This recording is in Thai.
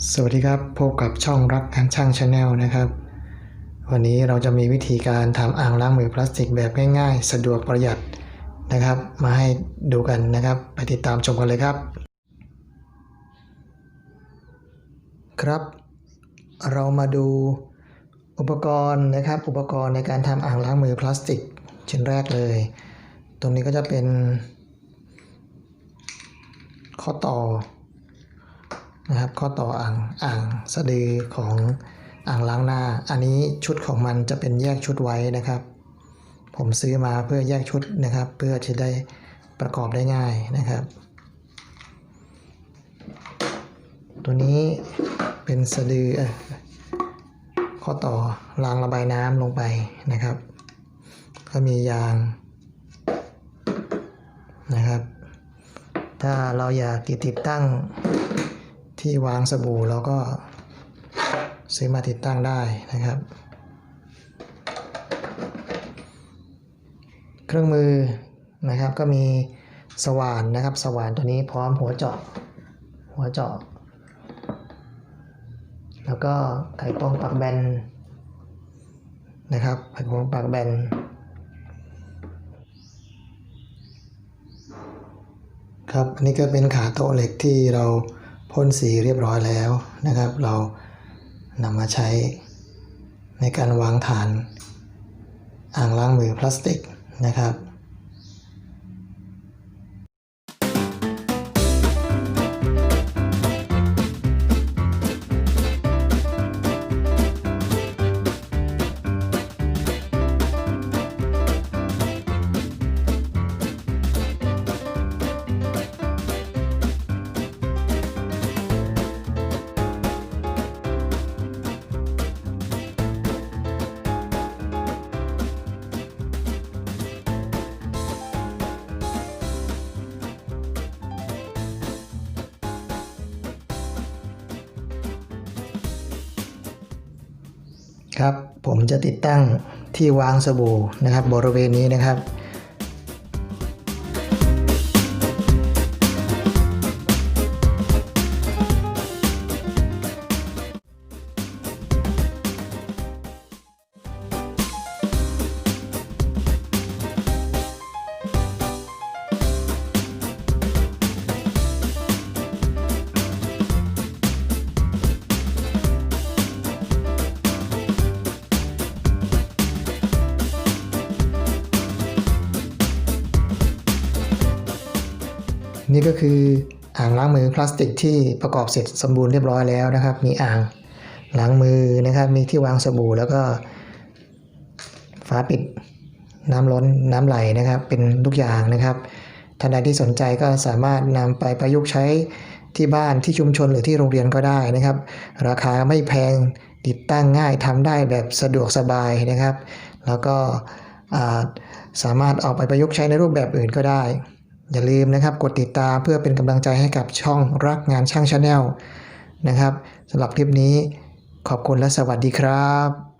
สวัสดีครับ พบกับช่องรักการช่างชาแนลนะครับ วันนี้เราจะมีวิธีการทำอ่างล้างมือพลาสติกแบบง่ายๆ สะดวกประหยัดนะครับ มาให้ดูกันนะครับ ไปติดตามชมกันเลยครับ ครับ เรามาดูอุปกรณ์นะครับ อุปกรณ์ในการทำอ่างล้างมือพลาสติกชิ้นแรกเลย ตรงนี้ก็จะเป็น ข้อต่อ นะครับ ข้อต่ออ่างอ่างสะดือของอ่างล้างหน้า อันนี้ชุดของมันจะเป็นแยกชุดไว้นะครับ ผมซื้อมาเพื่อแยกชุดนะครับ เพื่อจะได้ประกอบได้ง่ายนะครับ ตัวนี้เป็นสะดือเอ่อข้อต่อรางระบายน้ำลงไปนะครับ ก็มียางนะครับ ถ้าเราอยากติดตั้ง ที่วางสบู่เราก็ซื้อมาติดตั้งได้นะครับ เครื่องมือนะครับก็มีสว่านนะครับ สว่านตัวนี้พร้อมหัวเจาะหัวเจาะแล้วก็ไขควงปักแบนนะครับไขควงปักแบนครับอันนี้ก็เป็นขาโต๊ะเหล็กที่เรา พ่นสีเรียบร้อยแล้วนะครับ เรานำมาใช้ในการวางฐานอ่างล้างมือพลาสติกนะครับ ครับ ผมจะติดตั้งที่วางสบู่นะครับ บริเวณนี้นะครับ นี่ก็คืออ่างล้างมือพลาสติกที่ประกอบเสร็จสมบูรณ์เรียบร้อยแล้วนะครับ มีอ่างล้างมือนะครับ มีที่วางสบู่แล้วก็ฝาปิดน้ำล้นน้ำไหลนะครับ เป็นทุกอย่างนะครับท่านใดที่สนใจก็สามารถนำไปประยุกต์ใช้ที่บ้านที่ชุมชนหรือที่โรงเรียนก็ได้นะครับ ราคาไม่แพงติดตั้งง่ายทำได้แบบสะดวกสบายนะครับ แล้วก็สามารถเอาไปประยุกต์ใช้ในรูปแบบอื่นก็ได้ อย่าลืมนะครับกดติดตามเพื่อเป็นกำลังใจให้กับช่องรักงานช่างชาแนลนะครับสำหรับคลิปนี้ขอบคุณและสวัสดีครับ